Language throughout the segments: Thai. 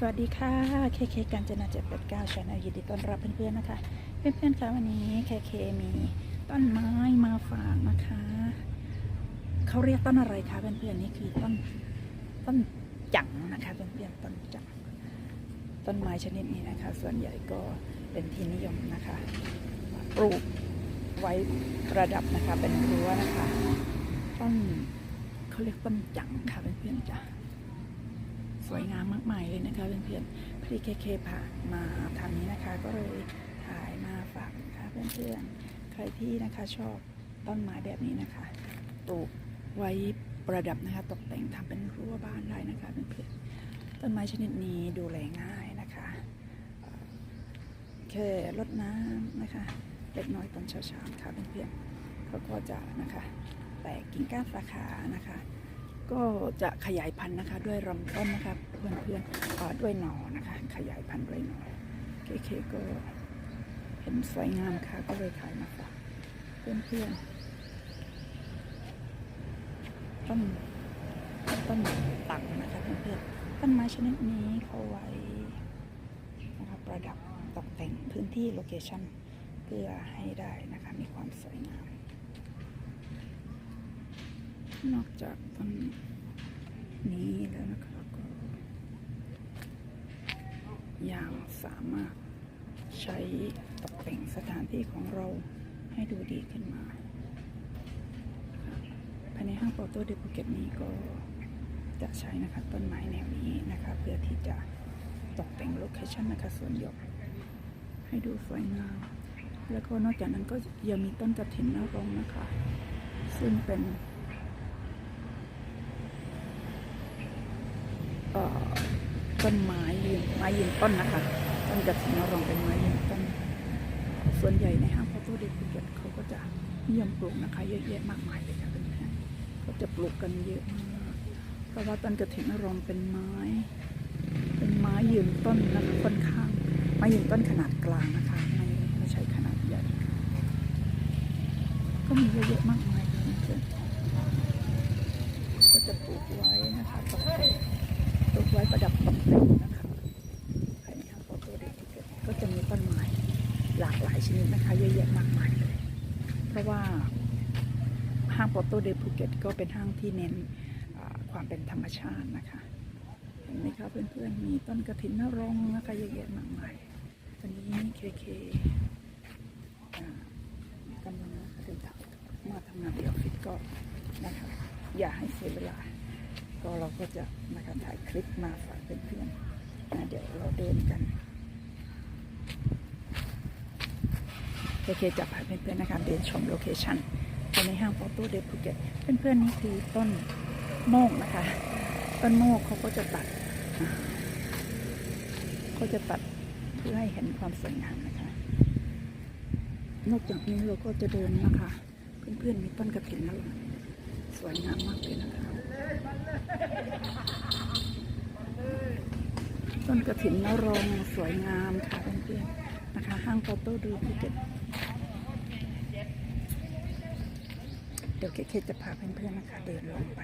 สวัสดีค่ะเคเคกันจนาเจ็ดแปดเก้าชาแนลยินดีต้อนรับเพื่อนๆนะคะ เพื่อนๆคะวันนี้เคเคมีต้นไม้มาฝากนะคะเขาเรียกต้นอะไรคะเพื่อนๆนี่คือต้นต้นจังนะคะเพื่อนๆต้นจังต้นไม้ชนิดนี้นะคะ ส่วนใหญ่ก็เป็นที่นิยมนะคะปลูกไว้ประดับนะคะเป็นรั้วนะคะ ต้นเขาเรียกต้นจังค่ะเพื่อนๆจ้ะ สวยงามมากมายเลยนะคะเพื่อนๆพี่เคเคผ่านมาทางนี้นะคะก็เลยถ่ายมาฝากนะคะเพื่อนๆใครที่นะคะชอบต้นไม้แบบนี้นะคะปลูกไว้ประดับนะคะตกแต่งทำเป็นรั้วบ้านได้นะคะเพื่อนๆต้นไม้ชนิดนี้ดูแลง่ายนะคะเอ่อแค่รดน้ำนะคะเล็กน้อยตอนเช้าๆค่ะเพื่อนๆเขาก็จะนะคะ แตกกิ่งก้านสาขานะคะ ก็จะขยายพันธุ์นะคะ ด้วยลำต้นนะคะเพื่อนๆเอ่อนด้วยหนอนะคะ ขยายพันธุ์ด้วยหนอเคเคก็เห็นสวยงามค่ะ ก็เลยขายมาฝากเพื่อนๆต้นต้นตังนะคะเพื่อนๆต้นไม้ชนิดนี้เขาไว้นะคะประดับตกแต่งพื้นที่โลเคชั่นเพื่อให้ได้นะคะ มีความสวยงาม นอกจากต้นนี้แล้วนะคะก็ยังสามารถใช้ตกแต่งสถานที่ของเราให้ดูดีขึ้นมาภายในห้างปรโตเดภูเก็ตนี้ก็จะใช้นะคะต้นไม้แนวนี้นะคะ เพื่อที่จะตกแต่งโลเคชั่นนะคะส่วนหยกให้ดูสวยงามแล้วก็นอกจากนั้นก็ยังมีต้นกระถินนรงนะคะ ซึ่งเป็น ต้นไม้ยืนไม้ยืนต้นนะคะต้นกระถิ่นนรงเป็นไม้ยืนต้น ส่วนใหญ่ในห้างพอตู้เด็กภูเก็ตเขาก็จะนิยมปลูกนะคะเยอะแยะมากมายเลยค่ะเพื่อนๆเขาจะปลูกกันเยอะมากเพราะว่าต้นกระถิ่นนรงเป็นไม้ เป็นไม้ยืนต้นนะคะค่อนข้างไม้ยืนต้นขนาดกลางนะคะไม่ไม่ใช่ขนาดใหญ่ก็มีเยอะแยะมากมายเลยเพื่อนๆก็จะปลูกไว้นะคะ ตกไว้ประดับตกแต่งนะคะภายในห้างโปรโตเด็กก็จะมีต้นไม้หลากหลายชนิดนะคะเยอะแยะมากมายเลย เพราะว่าห้างโปรโตเดภูเก็ตก็เป็นห้างที่เน้นความเป็นธรรมชาตินะคะเห็นไหมคะเพื่อนๆมีต้นกระถินนรงนะคะเยอะแยะมากมายตอนนี้เคเคกำลังเดินทางมาทำงานที่ออฟฟิศก็นะคะอย่าให้เสียเวลา ก็จะนะคะถ่ายคลิปมาฝากเพื่อนๆนะเดี๋ยวเราเดินกันโอเคจะพาเพื่อนๆนะคะเดินชมโลเคชั่นภายในห้างโฟโต้เดภูเก็ตเพื่อนๆนี่คือต้นโมกนะคะ ต้นโมกเขาก็จะตัดเขาจะตัดเพื่อให้เห็นความสวยงามนะคะ นอกจากนี้เราก็จะเดินนะคะ เพื่อนๆมีต้นกระถิ่นแล้วสวยงามมากเลยนะคะ ต้นกระถินนรงสวยงามค่ะเพื่อนๆนะคะ ห้างโฟโต้ดูภูเก็ตเดี๋ยวเคจะพาเพื่อนๆนะคะเดินลงไป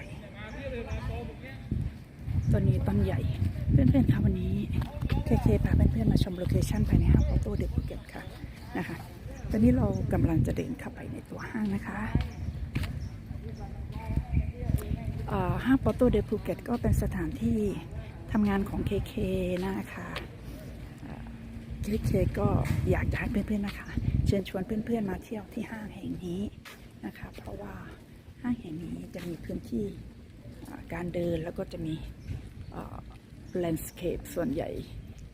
ต้นนี้ต้นใหญ่ เพื่อนๆคะวันนี้เคๆพาเพื่อนๆมาชมโลเคชั่นภายในห้างโฟโต้เดภูเก็ตค่ะนะคะ ตอนนี้เรากำลังจะเดินเข้าไปในตัวห้างนะคะ ห้างโปโตเดภูเก็ตก็เป็นสถานที่ทำงานของ KK นะคะเคเคก็อยากจะให้เพื่อนๆนะคะ เชิญชวนเพื่อนๆมาเที่ยวที่ห้างแห่งนี้นะคะ เพราะว่าห้างแห่งนี้จะมีพื้นที่การเดินแล้วก็จะมีแลนด์สเคปส่วนใหญ่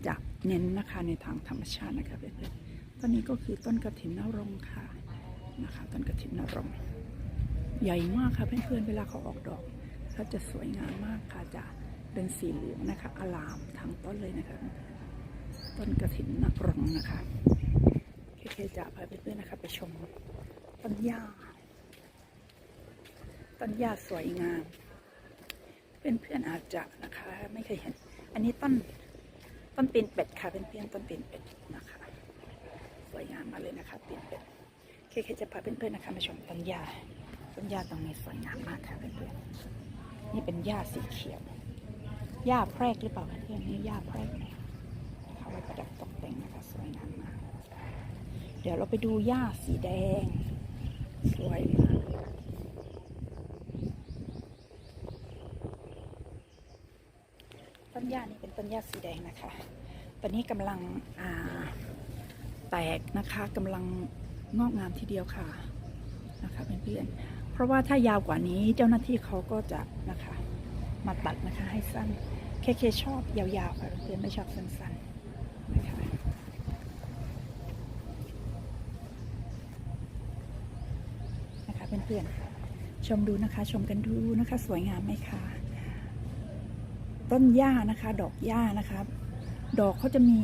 จะเน้นนะคะในทางธรรมชาตินะคะเพื่อนๆต้นนี้ก็คือต้นกระถินนรงค่ะนะคะต้นกระถินนรง ใหญ่มากค่ะเพื่อนๆเวลาเขาออกดอก เขาจะสวยงามมากค่ะจะเป็นสีเหลืองนะคะอลามทั้งต้นเลยนะคะ ต้นกระถินนักรงนะคะเคเคจะพาเพื่อนๆนะคะ ไปชมต้นหญ้าต้นหญ้าสวยงาม เพื่อนๆอาจจะนะคะ ไม่เคยเห็น อันนี้ต้นต้นตีนเป็ดค่ะเพื่อนๆต้นตีนเป็ดนะคะ สวยงามมาเลยนะคะตีนเป็ดเคเคจะพาเพื่อนๆนะคะมาชมต้นหญ้าต้นหญ้าตรงนี้สวยงามมากค่ะเพื่อนๆ นี่เป็นหญ้าสีเขียวหญ้าแพรกหรือเปล่าเพื่อนนี่หญ้าแพรกเขาไว้ประดับตกแต่งนะคะสวยงามมากเดี๋ยวเราไปดูหญ้าสีแดง สวยมากต้นหญ้านี่เป็นต้นหญ้าสีแดงนะคะ ตอนนี้กำลังแตกนะคะกำลังงอกงามทีเดียวค่ะนะคะเพื่อนๆ ราะว่าถ้ายาวกว่านี้เจ้าหน้าที่เขาก็จะนะคะ มาตัดนะคะให้สั้นเคเคชอบยาวๆค่ะเพื่อนไม่ชอบสั้นๆนะคะนะคะเพื่อนๆชมดูนะคะ ชมกันดูนะคะ สวยงามไหมคะต้นหญ้านะคะ ดอกหญ้านะคะดอกเขาจะมี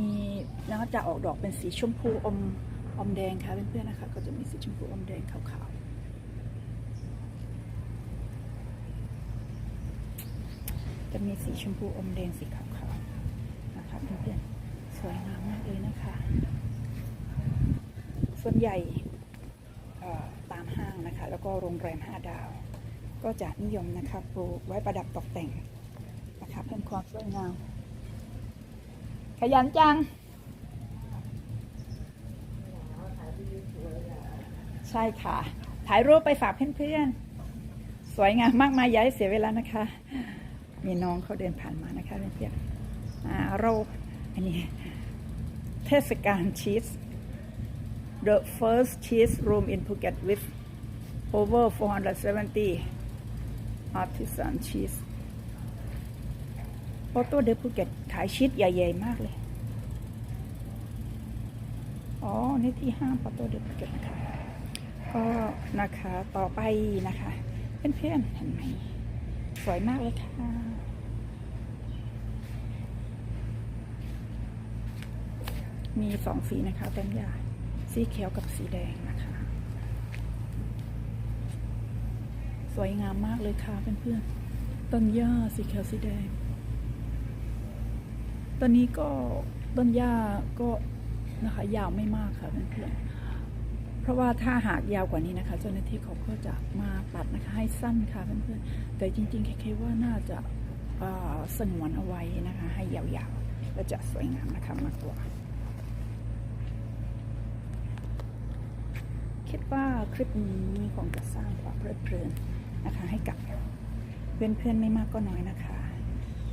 นะจะออกดอกเป็นสีชมพูอมอมแดงค่ะเพื่อนๆนะคะ ก็จะมีสีชมพูอมแดงขาวๆ จะมีสีชมพูอมแดงสีขาวๆนะคะเพื่อนๆสวยงามมากเลยนะคะ ส่วนใหญ่ตามห้างนะคะ แล้วก็โรงแรมห้าดาว ก็จะนิยมนะคะปลูกไว้ประดับตกแต่งนะคะเพิ่มความสวยงามขยันจัง ใช่ค่ะ ถ่ายรูปไปฝากเพื่อนๆ สวยงามมากมายอย่าให้เสียเวลานะคะ มีน้องเขาเดินผ่านมานะคะเพื่อนๆอ่าเราอันนี้เทศกาลชีส the first cheese room in Phuket with over 470 artisan cheese โอโต้เดภูเก็ตขายชีสใหญ่ๆ มากเลย อ๋อ นี่ที่ห้างปอโต้เดภูเก็ตนะคะ ก็นะคะต่อไปนะคะ เพื่อนๆเห็นไหม สวยมากเลยค่ะ มีสองสีนะคะต้นยาสีเขียวกับสีแดงนะคะ สวยงามมากเลยค่ะเพื่อนๆ ต้นหญ้าสีเขียวสีแดง ตอนนี้ก็ต้นหญ้าก็นะคะยาวไม่มากค่ะเพื่อนๆ ราะว่าถ้าหากยาวกว่านี้นะคะ เจ้าหน้าที่เขาก็จะมาตัดนะคะให้สั้นค่ะเพื่อนๆแต่จริงๆคิดว่าน่าจะสงวนเอาไว้นะคะ ให้ยาวๆและจะสวยงามนะคะมากกว่า คิดว่าคลิปนี้คงจะสร้างความเพลิดเพลินนะคะ ให้กับเพื่อนๆไม่มากก็น้อยนะคะ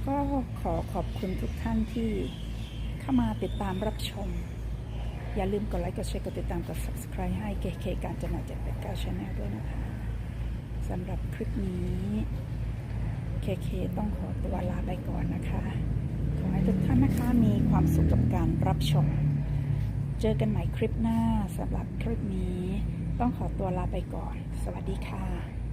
ก็ขอขอบคุณทุกท่านที่เข้ามาติดตามรับชม อย่าลืมกดไลค์ กดแชร์ กดติดตาม กด subscribe ให้เคเคการจนาเจ็ดแปดเก้าชาแนลด้วยนะคะสำหรับคลิปนี้เคเคต้องขอตัวลาไปก่อนนะคะ ขอให้ทุกท่านนะคะมีความสุขกับการรับชม เจอกันใหม่คลิปหน้าสำหรับคลิปนี้ ต้องขอตัวลาไปก่อน สวัสดีค่ะ